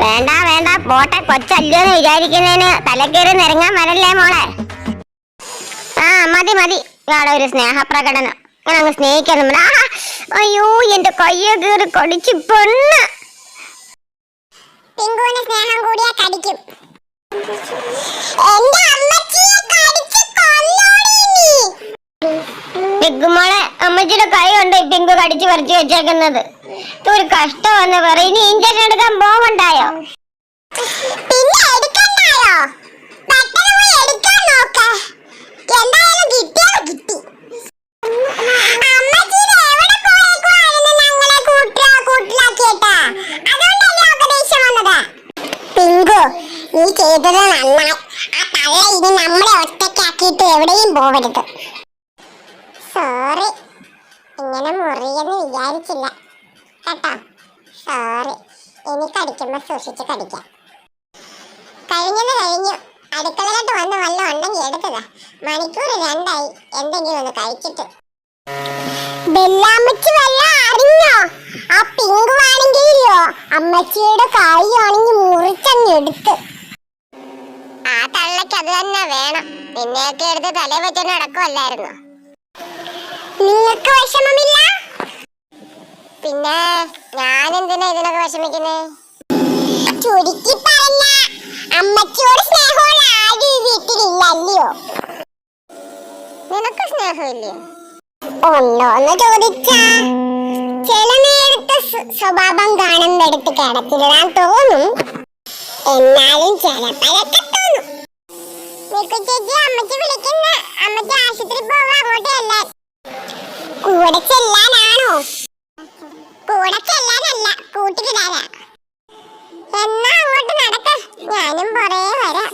വേണ്ട വേണ്ട പോട്ടെ കൊച്ചല്ലോന്ന് വിചാരിക്കുന്നതിന് തലക്കേറി നിരങ്ങാൻ വരല്ലേ മോളെ? ആ മതി മതി. ഇയാളെ ഒരു സ്നേഹപ്രകടനം. ഞാൻ അങ്ങ് സ്നേഹിക്കാൻ അയ്യോ എന്റെ കയ്യെ കീറി കടിച്ചു പെണ്ണ് പിങ്കുവിന് സ്നേഹം കൂടിയാ കടിക്കും. എന്റെ അമ്മച്ചിയെ കടിച്ച് കൊന്നോടി അമ്മച്ചിയുടെ കൈ കൊണ്ട് പിങ്കു കടിച്ചു പറിച്ചു വെച്ചേക്കുന്നത്. ഒരു കഷ്ടമെന്ന് പറയും ഇനി ഇഞ്ചക്ഷൻ എടുക്കാൻ പോകണ്ടായോ പിന്നെ നീ ചെയ്തത് നന്നായി. ആ തള്ള ഇനി നമ്മളെ ഒറ്റയ്ക്കാക്കിയിട്ട് എവിടെയും പോവരുത്. സോറി ഇങ്ങനെ മുറിയെന്ന് വിചാരിച്ചില്ല. കേട്ടോ? സോറി ഇനി കടിക്കുമ്പോൾ സൂക്ഷിച്ച് കടിക്കാം. കഴിഞ്ഞത് കഴിഞ്ഞു. അടുക്കളയിലോട്ട് വന്ന് വല്ല ഉണ്ടെങ്കിൽ എടുത്തതാ. മണിക്കൂർ രണ്ടായി. എന്തെങ്കിലും ഒന്ന് കഴിച്ചിട്ട്. ബെല്ലാമ്മച്ചി വല്ല അറിഞ്ഞോ? ആ പിങ്ക് വാണെങ്കിലോ അമ്മച്ചിയുടെ കായാണെങ്കിൽ മുറിച്ചങ്ങ് എടുത്ത്. ആ തള്ളക്ക് അത് തന്നെ വേണം. നിന്നെയൊക്കെ എടുത്ത് തല വെച്ച് നടക്കുമല്ലായിരുന്നു നിങ്ങൾക്ക് വിഷമമില്ല? പിന്നെ ഞാൻ എന്തിനാ ഇതിനൊക്കെ വിഷമിക്കുന്നേ? ചുരുക്കി പറഞ്ഞ അമ്മച്ചിയോട് സ്നേഹമുള്ള ആരും ഈ വീട്ടിലില്ലല്ലയോ നിനക്ക് സ്നേഹമില്ലേ ഒന്നോന്ന് ചോദിച്ചാ. ചില സ്വഭാവം കാണുന്നിടത്ത് കിടത്തിലിടാൻ തോന്നും. എന്നാലും ചിലപ്പോഴൊക്കെ തോന്നും. മിക്കു ചേച്ചി അമ്മച്ചി വിളിക്കുന്ന അമ്മച്ചി ആശുപത്രി പോവാ അങ്ങോട്ട് കൂടെ ചെല്ലാനാണോ? കൂടെ ചെല്ലാനല്ല കൂട്ടിലിടാനാ. എന്നാ അങ്ങോട്ട് നടക്ക. ഞാനും പുറേ വരാം.